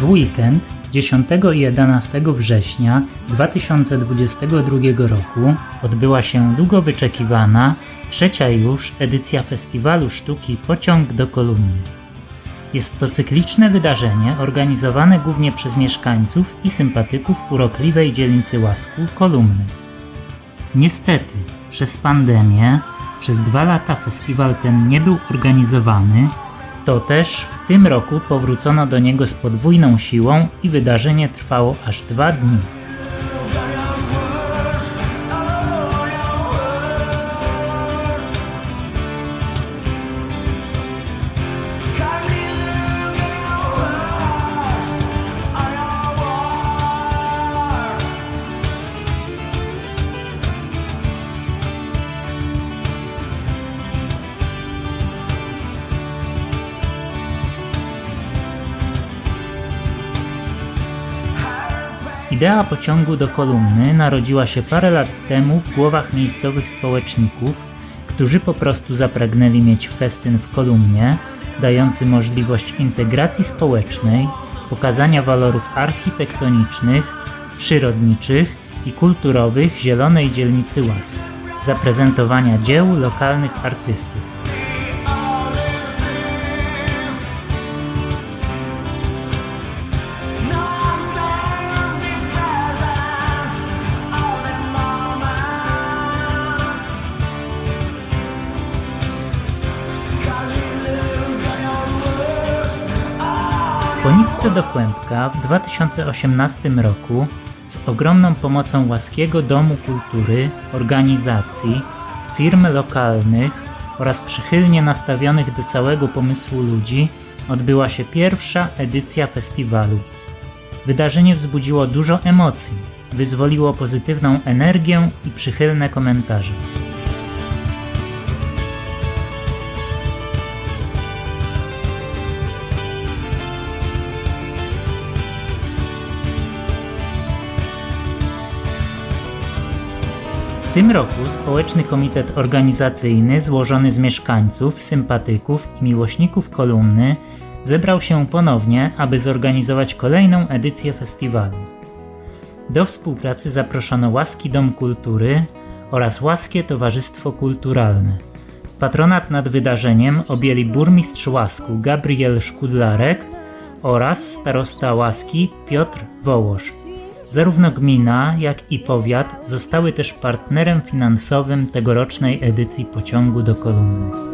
W weekend 10 i 11 września 2022 roku odbyła się długo wyczekiwana, trzecia już edycja Festiwalu Sztuki Pociąg do Kolumny. Jest to cykliczne wydarzenie organizowane głównie przez mieszkańców i sympatyków urokliwej dzielnicy Łasku Kolumny. Niestety, przez pandemię, przez dwa lata festiwal ten nie był organizowany, to też w tym roku powrócono do niego z podwójną siłą i wydarzenie trwało aż dwa dni. Idea pociągu do kolumny narodziła się parę lat temu w głowach miejscowych społeczników, którzy po prostu zapragnęli mieć festyn w kolumnie, dający możliwość integracji społecznej, pokazania walorów architektonicznych, przyrodniczych i kulturowych zielonej dzielnicy Łask, zaprezentowania dzieł lokalnych artystów. Po nitce do kłębka w 2018 roku z ogromną pomocą Łaskiego Domu Kultury, organizacji, firm lokalnych oraz przychylnie nastawionych do całego pomysłu ludzi odbyła się pierwsza edycja festiwalu. Wydarzenie wzbudziło dużo emocji, wyzwoliło pozytywną energię i przychylne komentarze. W tym roku Społeczny Komitet Organizacyjny złożony z mieszkańców, sympatyków i miłośników kolumny zebrał się ponownie, aby zorganizować kolejną edycję festiwalu. Do współpracy zaproszono Łaski Dom Kultury oraz Łaskie Towarzystwo Kulturalne. Patronat nad wydarzeniem objęli burmistrz Łasku Gabriel Szkudlarek oraz starosta Łaski Piotr Wołosz. Zarówno gmina, jak i powiat zostały też partnerem finansowym tegorocznej edycji pociągu do Kolumny.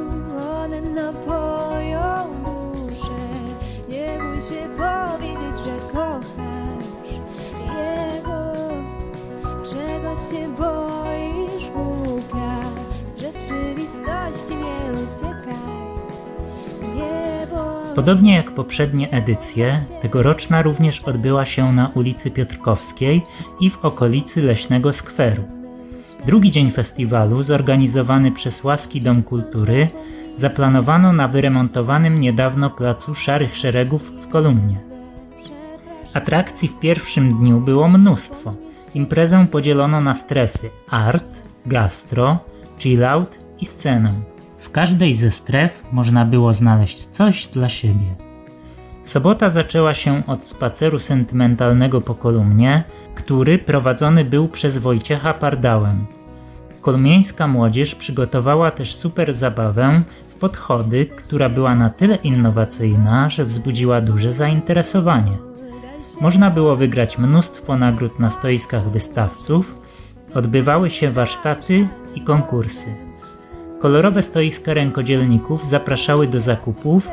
Podobnie jak poprzednie edycje, tegoroczna również odbyła się na ulicy Piotrkowskiej i w okolicy Leśnego Skweru. Drugi dzień festiwalu, zorganizowany przez Łaski Dom Kultury, zaplanowano na wyremontowanym niedawno placu Szarych Szeregów w Kolumnie. Atrakcji w pierwszym dniu było mnóstwo. Imprezę podzielono na strefy art, gastro, chillout i scenę. W każdej ze stref można było znaleźć coś dla siebie. Sobota zaczęła się od spaceru sentymentalnego po kolumnie, który prowadzony był przez Wojciecha Pardałę. Kolumieńska młodzież przygotowała też super zabawę w podchody, która była na tyle innowacyjna, że wzbudziła duże zainteresowanie. Można było wygrać mnóstwo nagród na stoiskach wystawców, odbywały się warsztaty i konkursy. Kolorowe stoiska rękodzielników zapraszały do zakupów,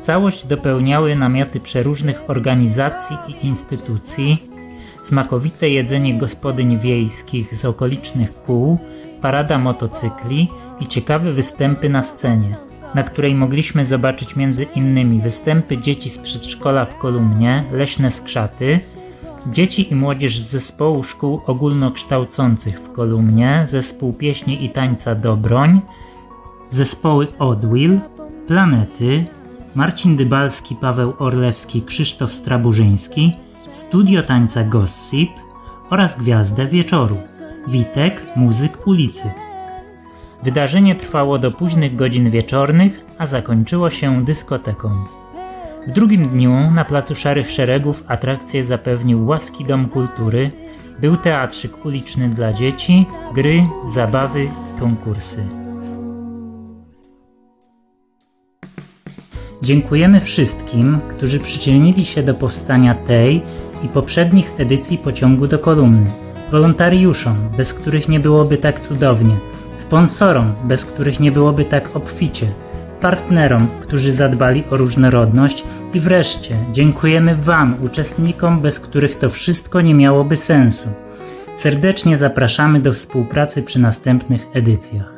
całość dopełniały namioty przeróżnych organizacji i instytucji, smakowite jedzenie gospodyń wiejskich z okolicznych kół, parada motocykli i ciekawe występy na scenie, na której mogliśmy zobaczyć między innymi występy dzieci z przedszkola w Kolumnie, Leśne Skrzaty, dzieci i młodzież z zespołu szkół ogólnokształcących w Kolumnie, zespół pieśni i tańca Dobroń, zespoły Odwill, Planety, Marcin Dybalski, Paweł Orlewski, Krzysztof Straburzyński, Studio Tańca Gossip oraz Gwiazdę Wieczoru, Witek, Muzyk Ulicy. Wydarzenie trwało do późnych godzin wieczornych, a zakończyło się dyskoteką. W drugim dniu na Placu Szarych Szeregów atrakcję zapewnił Łaski Dom Kultury, był teatrzyk uliczny dla dzieci, gry, zabawy konkursy. Dziękujemy wszystkim, którzy przyczynili się do powstania tej i poprzednich edycji pociągu do kolumny, wolontariuszom, bez których nie byłoby tak cudownie, sponsorom, bez których nie byłoby tak obficie, partnerom, którzy zadbali o różnorodność i wreszcie dziękujemy Wam, uczestnikom, bez których to wszystko nie miałoby sensu. Serdecznie zapraszamy do współpracy przy następnych edycjach.